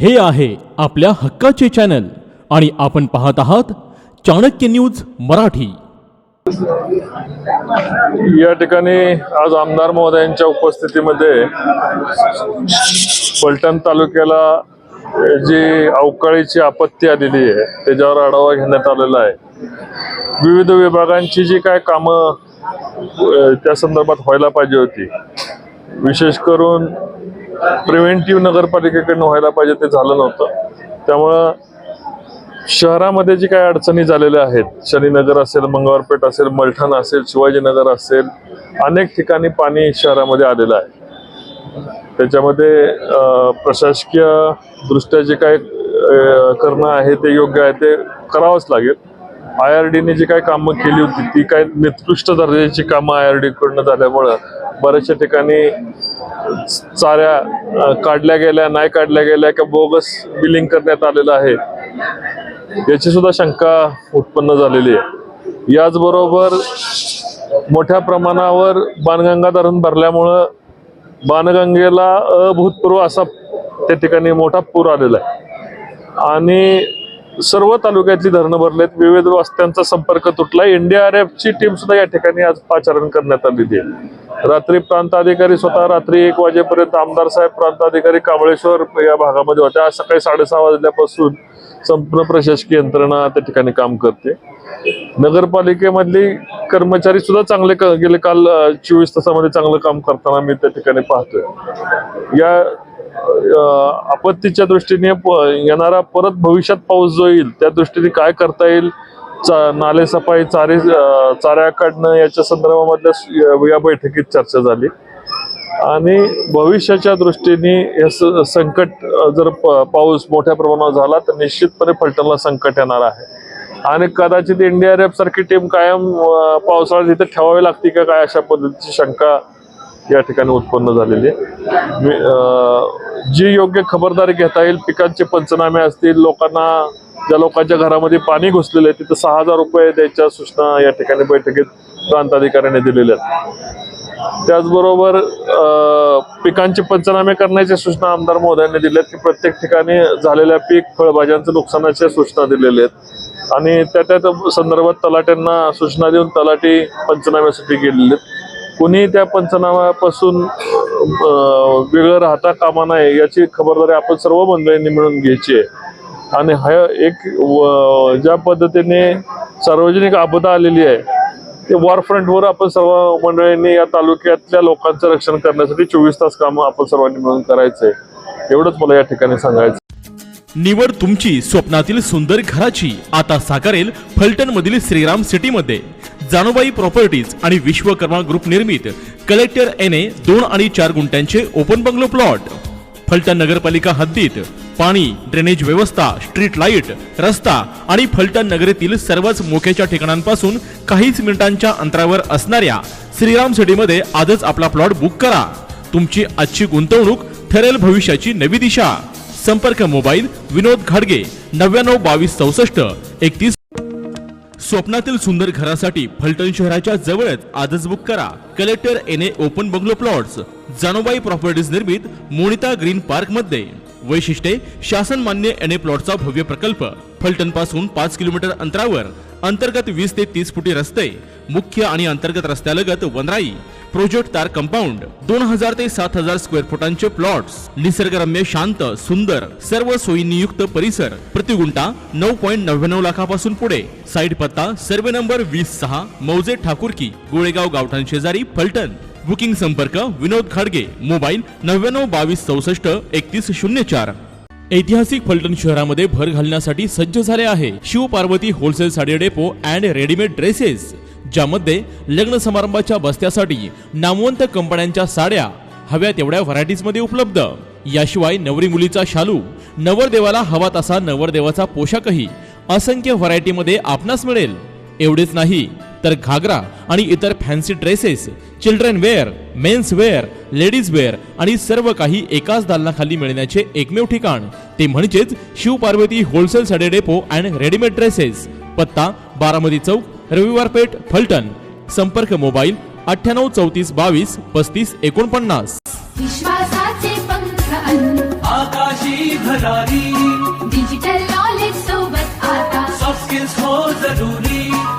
हे आहे आपल्या हक्काचे चॅनल आणि आपण पाहत आहात चाणक्य न्यूज मराठी. या ठिकाणी आज आमदार महोदयांच्या उपस्थितीमध्ये पलटण तालुक्याला जी अवकाळीची आपत्ती आलेली आहे त्याच्यावर आढावा घेण्यात आलेला आहे. विविध विभागांची जी काय कामं त्या संदर्भात व्हायला पाहिजे होती. विशेष करून प्रिव्हेंटिव्ह नगरपालिकेकडनं व्हायला पाहिजे ते झालं नव्हतं. त्यामुळं शहरामध्ये जी काही अडचणी झालेल्या आहेत शनीनगर असेल मंगळवारपेठ असेल मलठण असेल शिवाजीनगर असेल अनेक ठिकाणी पाणी शहरामध्ये आलेलं आहे. त्याच्यामध्ये प्रशासकीय दृष्ट्या जे काही करणं आहे ते योग्य आहे ते करावंच लागेल. आय आर डीने जी काही कामं केली होती ती काही निकृष्ट दर्जाची कामं आय आर डी कडनं झाल्यामुळं बऱ्याचशा ठिकाणी चाऱ्या काढल्या गेल्या नाही काढल्या गेल्या किंवा बोगस बिलिंग करण्यात आलेलं आहे. याची सुद्धा शंका उत्पन्न झालेली आहे. याचबरोबर मोठ्या प्रमाणावर बाणगंगा धरण भरल्यामुळं बाणगंगेला अभूतपूर्व असा त्या ठिकाणी मोठा पूर आलेला आहे. आणि सर्व तालुक्यातली धरणं भरलेत विविध वस्त्यांचा संपर्क तुटला एनडीआरएफची टीम सुद्धा या ठिकाणी आज पाचारण करण्यात आलेली आहे. रात्री प्रांत अधिकारी स्वतः रात्री एक वाजेपर्यंत आमदार साहेब प्रांत अधिकारी कांबळेश्वर या भागामध्ये होते. आज सकाळी साडेसहा वाजल्यापासून संपूर्ण प्रशासकीय यंत्रणा त्या ठिकाणी काम करते. नगरपालिकेमधली कर्मचारी सुद्धा चांगले क- गेले काल चोवीस तासामध्ये चांगलं काम करताना मी त्या ठिकाणी पाहतोय. या आपत्तीच्या दृष्टीने येणारा परत भविष्यात पाऊस जो येईल त्या दृष्टीने काय करता येईल चा- नालेसफाई चारे चाऱ्या काढणं याच्या संदर्भामधल्या या- बैठकीत चर्चा झाली. आणि भविष्याच्या दृष्टीने हे स- संकट जर प- पाऊस मोठ्या प्रमाणावर झाला तर निश्चितपणे फलटणला संकट येणार आहे. आणि कदाचित एनडीआरएफ सारखी टीम कायम पावसाळ्यात इथे ठेवावी लागते का काय अशा पद्धतीची शंका या ठिकाणी उत्पन्न झालेली आहे. जी योग्य खबरदारी घेता येईल पिकांचे पंचनामे असतील लोकांना ज्या लोकांच्या घरामध्ये पाणी घुसलेलं आहे तिथं सहा हजार रुपये द्यायच्या सूचना या ठिकाणी बैठकीत प्रांत अधिकाऱ्यांनी दिलेल्या आहेत. त्याचबरोबर पिकांचे पंचनामे करण्याच्या सूचना आमदार महोदयांनी दिल्यात की प्रत्येक ठिकाणी झालेल्या पीक फळभाज्यांचं नुकसानाच्या सूचना दिलेल्या आहेत. आणि त्या त्या संदर्भात तलाट्यांना सूचना देऊन तलाटी पंचनाम्यासाठी गेलेले आहेत. कुणी त्या पंचनाम्यापासून वेगळं राहता कामा नये याची खबरदारी आपण सर्व मंडळींनी मिळून घ्यायची आहे. आणि ह एक ज्या पद्धतीने सार्वजनिक आपदा आलेली आहे ते वॉर फ्रंटवर आपण सर्व मंडळींनी या तालुक्यातल्या लोकांचं रक्षण करण्यासाठी चोवीस तास कामं आपण सर्वांनी मिळून करायचंय. एवढंच मला या ठिकाणी सांगायचं. निवड तुमची स्वप्नातील सुंदर घराची. आता साकारेल फलटण मधील श्रीराम सिटी मध्ये प्रॉपर्टीज आणि विश्वकर्मा ग्रुप निर्मित. कलेक्टर एन ए दोन आणि चार गुंठ्यांचे ओपन बंगलो प्लॉट. फलटण नगरपालिका हद्दीत. पाणी ड्रेनेज व्यवस्था स्ट्रीट लाइट रस्ता आणि फलटण नगरीतील सर्वच मोक्याच्या ठिकाणांपासून काहीच मिनिटांच्या अंतरावर असणाऱ्या श्रीराम सिटीमध्ये आजच आपला प्लॉट बुक करा. तुमची आजची गुंतवणूक ठरेल भविष्याची नवी दिशा. संपर्क मोबाईल विनोद घाडगे नव्याण्णव बावीस चौसष्ट एकतीस. स्वप्नातील सुंदर घरासाठी फलटण शहराच्या जवळच आजच बुक करा. Collector N A open bungalow plots Janobai properties निर्मित मोनिता ग्रीन पार्कमध्ये वैशिष्ट्ये शासन मान्य एन ए प्लॉटचा भव्य प्रकल्प फलटणपासून पाच किलोमीटर अंतरावर अंतर्गत वीस ते तीस फुटी रस्ते मुख्य आणि अंतर्गत रस्त्यालगत वनराई प्रोजेक्ट तार कंपाऊंड दोन हजार ते सात हजार स्क्वेअर फुटांचे प्लॉट्स निसर्गरम्य शांत सुंदर सर्व सोयीनियुक्त परिसर प्रतिगुंटा नऊ पॉईंट नव्याण्णव लाखापासून पुढे साईड पत्ता सर्वे नंबर वीस सहा मौजे ठाकूरकी गोळेगाव गावठाण शेजारी फलटण. बुकिंग संपर्क विनोद खाडगे मोबाईल नव्याण्णव बावीस चौसष्ट एकतीस शून्य चार. ऐतिहासिक फलटण शहरामध्ये भर घालण्यासाठी सज्ज झाले आहे Shiv Parvati wholesale sari depot and readymade dresses ज्यामध्ये लग्न समारंभाच्या बस्त्यासाठी नामवंत कंपन्यांच्या साड्या हव्या तेवढ्या व्हरायटीजमध्ये उपलब्ध. याशिवाय नवरी मुलीचा शालू नवरदेवाला हवा तसा नवरदेवाचा पोशाखही असंख्य व्हरायटीमध्ये आपणास मिळेल. एवढेच नाही तर घागरा आणि इतर fancy dresses children wear men's wear ladies wear आणि सर्व काही एकाच दालनाखाली मिळण्याचे एकमेव ठिकाण. ते म्हणजेच Shiv Parvati wholesale sari depot and readymade dresses पत्ता बारामती चौक रविवार पेठ फलटण. संपर्क मोबाईल अठ्ठ्याण्णव चौतीस बावीस पस्तीस एकोणपन्नास. विश्वासाचे पंख अनु आकाशी भरारी डिजिटल नॉलेज सोबत आता. सॉफ्ट स्किल्स हो जरुरी.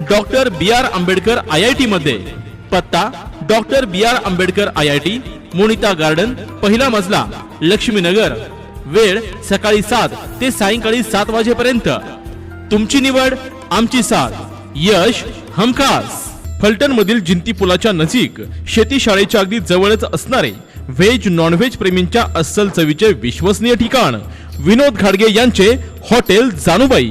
Doctor B R Ambedkar I I T मध्ये. पत्ता doctor B R Ambedkar I I T Monita garden पहिला मजला लक्ष्मीनगर. वेळ सकाळी सात ते सायंकाळी सात वाजेपर्यंत. तुमची निवड आमची साथ. यश हमखास. फलटण मधील जिंती पुलाच्या नजीक शेती शाळेच्या अगदी जवळच असणारे व्हेज नॉनव्हेज प्रेमींच्या अस्सल चवीचे विश्वसनीय ठिकाण. विनोद घाडगे यांचे हॉटेल जानुबाई.